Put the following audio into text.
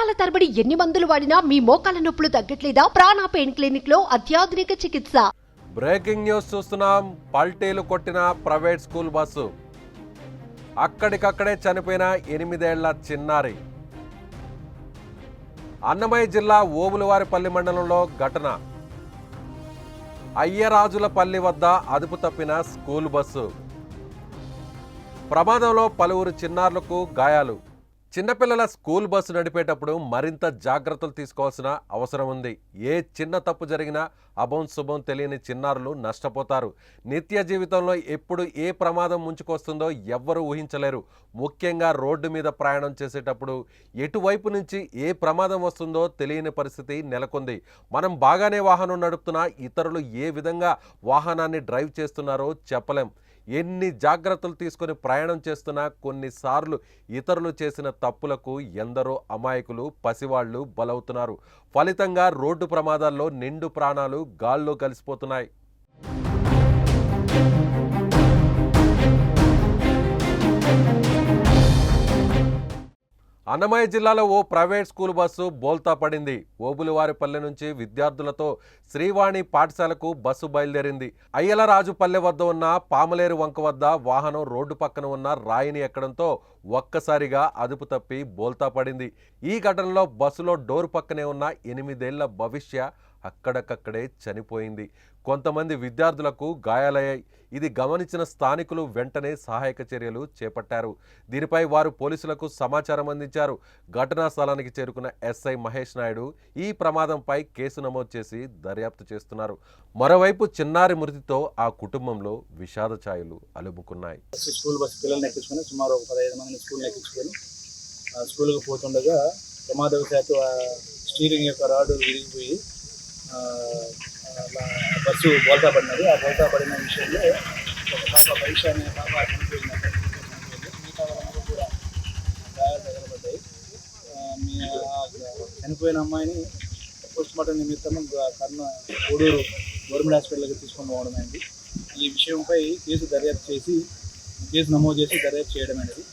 సంవత్సరాల తరబడి ఎన్ని మందులు వాడినా మీ మోకాల నొప్పులు తగ్గట్లేదా? ప్రాణ పెయిన్ క్లినిక్లో అత్యాధునిక చికిత్స. బ్రేకింగ్ న్యూస్ చూస్తున్నాం. పల్టీలు కొట్టిన ప్రైవేట్ స్కూల్ బస్సు. అక్కడికక్కడే చనిపోయిన ఎనిమిదేళ్ళ చిన్నారి. అన్నమయ్య జిల్లా ఓబులవారిపల్లి మండలంలో ఘటన. అయ్యరాజులపల్లి వద్ద అదుపు తప్పిన స్కూల్ బస్సు. ప్రమాదంలో పలువురు చిన్నారులకు గాయాలు. చిన్నపిల్లల స్కూల్ బస్సు నడిపేటప్పుడు మరింత జాగ్రత్తలు తీసుకోవాల్సిన అవసరం ఉంది. ఏ చిన్న తప్పు జరిగినా అభం శుభం తెలియని చిన్నారులు నష్టపోతారు. నిత్య జీవితంలో ఎప్పుడు ఏ ప్రమాదం ముంచుకొస్తుందో ఎవ్వరూ ఊహించలేరు. ముఖ్యంగా రోడ్డు మీద ప్రయాణం చేసేటప్పుడు ఎటువైపు నుంచి ఏ ప్రమాదం వస్తుందో తెలియని పరిస్థితి నెలకొంది. మనం బాగానే వాహనం నడుపుతున్నా ఇతరులు ఏ విధంగా వాహనాన్ని డ్రైవ్ చేస్తున్నారో చెప్పలేం. ఎన్ని జాగ్రత్తలు తీసుకొని ప్రయాణం చేస్తున్నా కొన్నిసార్లు ఇతరులు చేసిన తప్పులకు ఎందరో అమాయకులు పసివాళ్ళు బలవుతున్నారు. ఫలితంగా రోడ్డు ప్రమాదాల్లో నిండు ప్రాణాలు గాల్లో కలిసిపోతున్నాయి. అన్నమయ్య జిల్లాలో ఓ ప్రైవేట్ స్కూల్ బస్సు బోల్తా పడింది. ఓబులవారిపల్లె నుంచి విద్యార్థులతో శ్రీవాణి పాఠశాలకు బస్సు బయలుదేరింది. అయ్యలరాజుపల్లె వద్ద ఉన్న పామలేరు వంక వద్ద వాహనం రోడ్డు పక్కన ఉన్న రాయిని ఎక్కడంతో ఒక్కసారిగా అదుపు తప్పి బోల్తా పడింది. ఈ ఘటనలో బస్సులో డోర్ పక్కనే ఉన్న ఎనిమిదేళ్ళ భవిష్య అక్కడక్కడే చనిపోయింది. కొంతమంది విద్యార్థులకు గాయాలయ్యాయి. ఇది గమనించిన స్థానికులు వెంటనే సహాయక చర్యలు చేపట్టారు. దీనిపై వారు పోలీసులకు సమాచారం అందించారు. ఘటనా స్థలానికి చేరుకున్న ఎస్ఐ మహేష్ నాయుడు ఈ ప్రమాదంపై కేసు నమోదు చేసి దర్యాప్తు చేస్తున్నారు. మరోవైపు చిన్నారి మృతితో ఆ కుటుంబంలో విషాద ఛాయలు అలుముకున్నాయి. స్కూల్ బస్సు పిల్లల్ని ఎక్కించుకొని సుమారు ఒక పదహైదు మందిని స్కూల్ని ఎక్కించుకొని స్కూల్కి పోతుండగా ప్రమాదవశాత్తు స్టీరింగ్ యొక్క రాడు విరిగిపోయి బస్సు బోల్తా పడినది. ఆ బోల్తా పడిన విషయంలో ఒక పాప పరీక్ష అనే పాప కూడా చనిపోయిన అమ్మాయిని పోస్ట్ మార్టం నిమిత్తం కర్ణ కోడూరు గవర్నమెంట్ హాస్పిటల్కి తీసుకొని పోవడం అండి ఈ విషయంపై కేసు దర్యాప్తు చేసి కేసు నమోదు చేసి దర్యాప్తు చేయడం అనేది